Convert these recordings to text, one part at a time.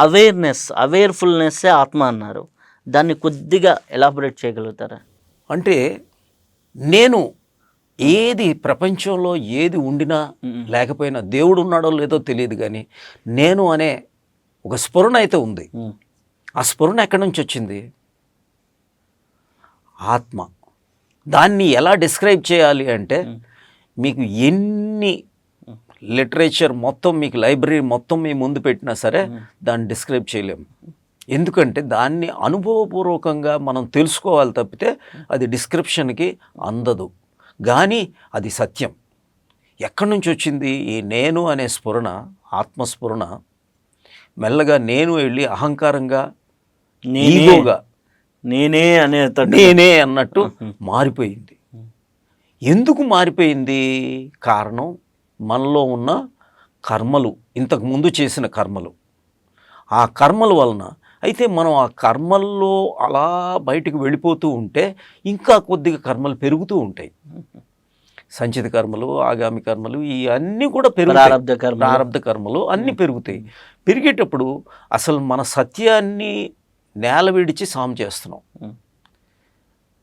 Awareness అవేర్ఫుల్నెస్సే ఆత్మ అన్నారు. దాన్ని కొద్దిగా ఎలాబొరేట్ చేయగలుగుతారా? అంటే నేను ఏది ప్రపంచంలో ఏది ఉండినా లేకపోయినా దేవుడు ఉన్నాడో లేదో తెలియదు కానీ నేను అనే ఒక స్ఫురణ అయితే ఉంది. ఆ స్ఫురణ ఎక్కడి నుంచి వచ్చింది? ఆత్మ. దాన్ని ఎలా డిస్క్రైబ్ చేయాలి అంటే మీకు ఎన్ని లిటరేచర్ మొత్తం మీకు లైబ్రరీ మొత్తం మీ ముందు పెట్టినా సరే దాన్ని డిస్క్రైబ్ చేయలేము. ఎందుకంటే దాన్ని అనుభవపూర్వకంగా మనం తెలుసుకోవాలి తప్పితే అది డిస్క్రిప్షన్కి అందదు. కానీ అది సత్యం. ఎక్కడి నుంచి వచ్చింది ఈ నేను అనే స్ఫురణ ఆత్మస్ఫురణ? మెల్లగా నేను వెళ్ళి అహంకారంగా ఈగోగా నేనే అనే నేనే అన్నట్టు మారిపోయింది. ఎందుకు మారిపోయింది? కారణం? మనలో ఉన్న కర్మలు ఇంతకు ముందు చేసిన కర్మలు. ఆ కర్మల వలన అయితే మనం ఆ కర్మల్లో అలా బయటకు వెళ్ళిపోతూ ఉంటే ఇంకా కొద్దిగా కర్మలు పెరుగుతూ ఉంటాయి. సంచిత కర్మలు ఆగామి కర్మలు ఇవన్నీ కూడా పెరుగుతాయి. కర్మలు. ప్రారంధ కర్మలు అన్నీ పెరుగుతాయి. పెరిగేటప్పుడు అసలు మన సత్యాన్ని నేల విడిచి సాము చేస్తున్నాం.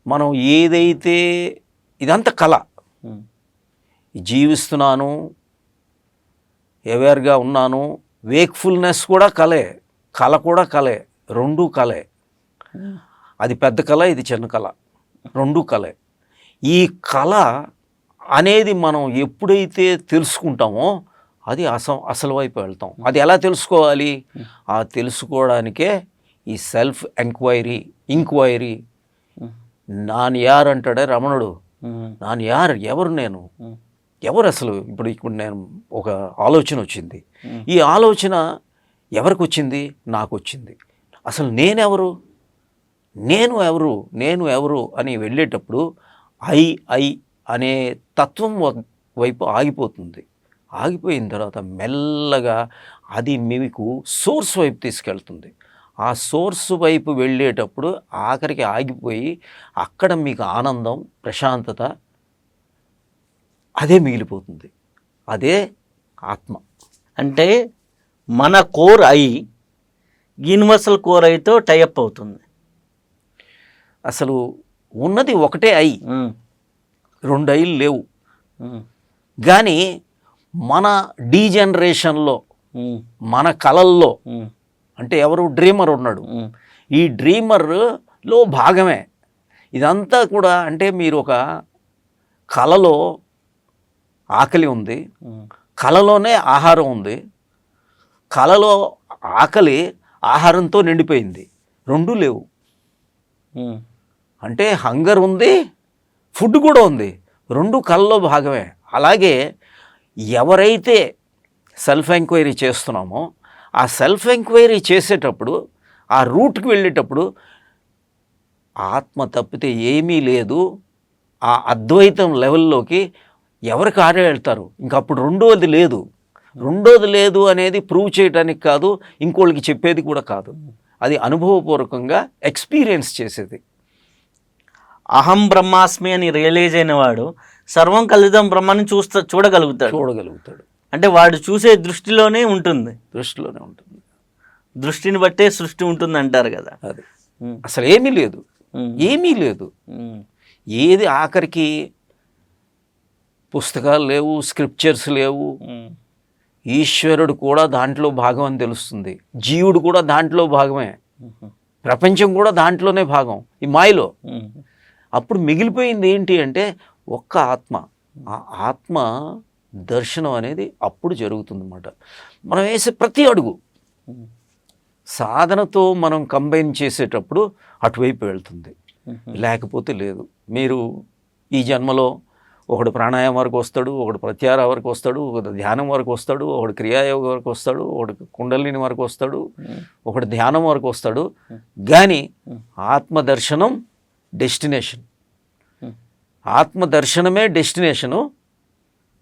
మనం ఏదైతే ఇదంతా కళ జీవిస్తున్నాను అవేర్గా ఉన్నాను. వేక్ఫుల్నెస్ కూడా కలే కళ కూడా కలే రెండు కలే. అది పెద్ద కళ ఇది చిన్న కళ రెండు కలే. ఈ కళ అనేది మనం ఎప్పుడైతే తెలుసుకుంటామో అది అస అసలు వైపు వెళ్తాం. అది ఎలా తెలుసుకోవాలి? ఆ తెలుసుకోవడానికే ఈ సెల్ఫ్ ఎంక్వైరీ ఇంక్వైరీ నాన్ యార్ అంటాడే రమణుడు. నాన్ యార్ ఎవరు నేను? ఎవరు అసలు ఇప్పుడు ఇప్పుడు నేను ఒక ఆలోచన వచ్చింది. ఈ ఆలోచన ఎవరికి వచ్చింది? నాకు వచ్చింది. అసలు నేనెవరు? నేను ఎవరు? నేను ఎవరు? అని వెళ్ళేటప్పుడు ఐ ఐ అనే తత్వం వైపు ఆగిపోతుంది. ఆగిపోయిన తర్వాత మెల్లగా అది మీకు సోర్స్ వైపు తీసుకెళ్తుంది. ఆ సోర్స్ వైపు వెళ్ళేటప్పుడు ఆఖరికి ఆగిపోయి అక్కడ మీకు ఆనందం ప్రశాంతత అదే మిగిలిపోతుంది. అదే ఆత్మ. అంటే మన కోర్ ఐ యూనివర్సల్ కోర్ ఐతో టైఅప్ అవుతుంది. అసలు ఉన్నది ఒకటే ఐ. రెండు ఐలు లేవు. కానీ మన డీజనరేషన్లో మన కళల్లో అంటే ఎవరు డ్రీమర్ ఉన్నాడు. ఈ డ్రీమర్లో భాగమే. ఇదంతా కూడా అంటే మీరు ఒక కళలో ఆకలి ఉంది. కళలోనే ఆహారం ఉంది. కళలో ఆకలి ఆహారంతో నిండిపోయింది. రెండూ లేవు. అంటే హంగర్ ఉంది ఫుడ్ కూడా ఉంది. రెండు కళ్ళలో భాగమే. అలాగే ఎవరైతే సెల్ఫ్ ఎంక్వైరీ చేస్తున్నామో ఆ సెల్ఫ్ ఎంక్వైరీ చేసేటప్పుడు ఆ రూట్కి వెళ్ళేటప్పుడు ఆత్మ తప్పితే ఏమీ లేదు. ఆ అద్వైతం లెవెల్లోకి ఎవరికి ఆడే వెళ్తారు? ఇంకప్పుడు రెండోది లేదు. రెండోది లేదు అనేది ప్రూవ్ చేయడానికి కాదు ఇంకోళ్ళకి చెప్పేది కూడా కాదు. అది అనుభవపూర్వకంగా ఎక్స్పీరియన్స్ చేసేది. అహం బ్రహ్మాస్మి అని రియలైజ్ అయిన వాడు సర్వం కలితం బ్రహ్మని చూస్తా చూడగలుగుతాడు. చూడగలుగుతాడు. అంటే వాడు చూసే దృష్టిలోనే ఉంటుంది. దృష్టిలోనే ఉంటుంది. దృష్టిని బట్టే సృష్టి ఉంటుంది అంటారు కదా. అది. అసలు ఏమీ లేదు ఏమీ లేదు. ఏది ఆఖరికి పుస్తకాలు లేవు స్క్రిప్చర్స్ లేవు. ఈశ్వరుడు కూడా దాంట్లో భాగం అని తెలుస్తుంది. జీవుడు కూడా దాంట్లో భాగమే. ప్రపంచం కూడా దాంట్లోనే భాగం. ఈ మాయలో. అప్పుడు మిగిలిపోయింది ఏంటి అంటే ఒక్క ఆత్మ. ఆ ఆత్మ దర్శనం అనేది అప్పుడు జరుగుతుందన్నమాట. మనం వేసే ప్రతి అడుగు. సాధనతో మనం కంబైన్ చేసేటప్పుడు అటువైపు వెళ్తుంది. లేకపోతే లేదు. మీరు ఈ జన్మలో ఒకడు ప్రాణాయామం వరకు వస్తాడు ఒకడు ప్రత్యాహార వరకు వస్తాడు ఒకడు ధ్యానం వరకు వస్తాడు ఒకడు క్రియాయోగ వరకు వస్తాడు ఒకడు కుండలిని వరకు వస్తాడు ఒకడు ధ్యానం వరకు వస్తాడు. కానీ ఆత్మ దర్శనం డెస్టినేషన్. ఉమ్. ఆత్మ దర్శనమే డెస్టినేషను.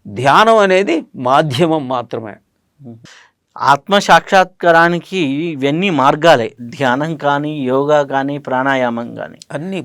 ధ్యానం అనేది మాధ్యమం మాత్రమే. ఆత్మ సాక్షాత్కారానికి ఇవన్నీ మార్గాలే. ధ్యానం కానీ యోగా కానీ ప్రాణాయామం కానీ. అన్నీ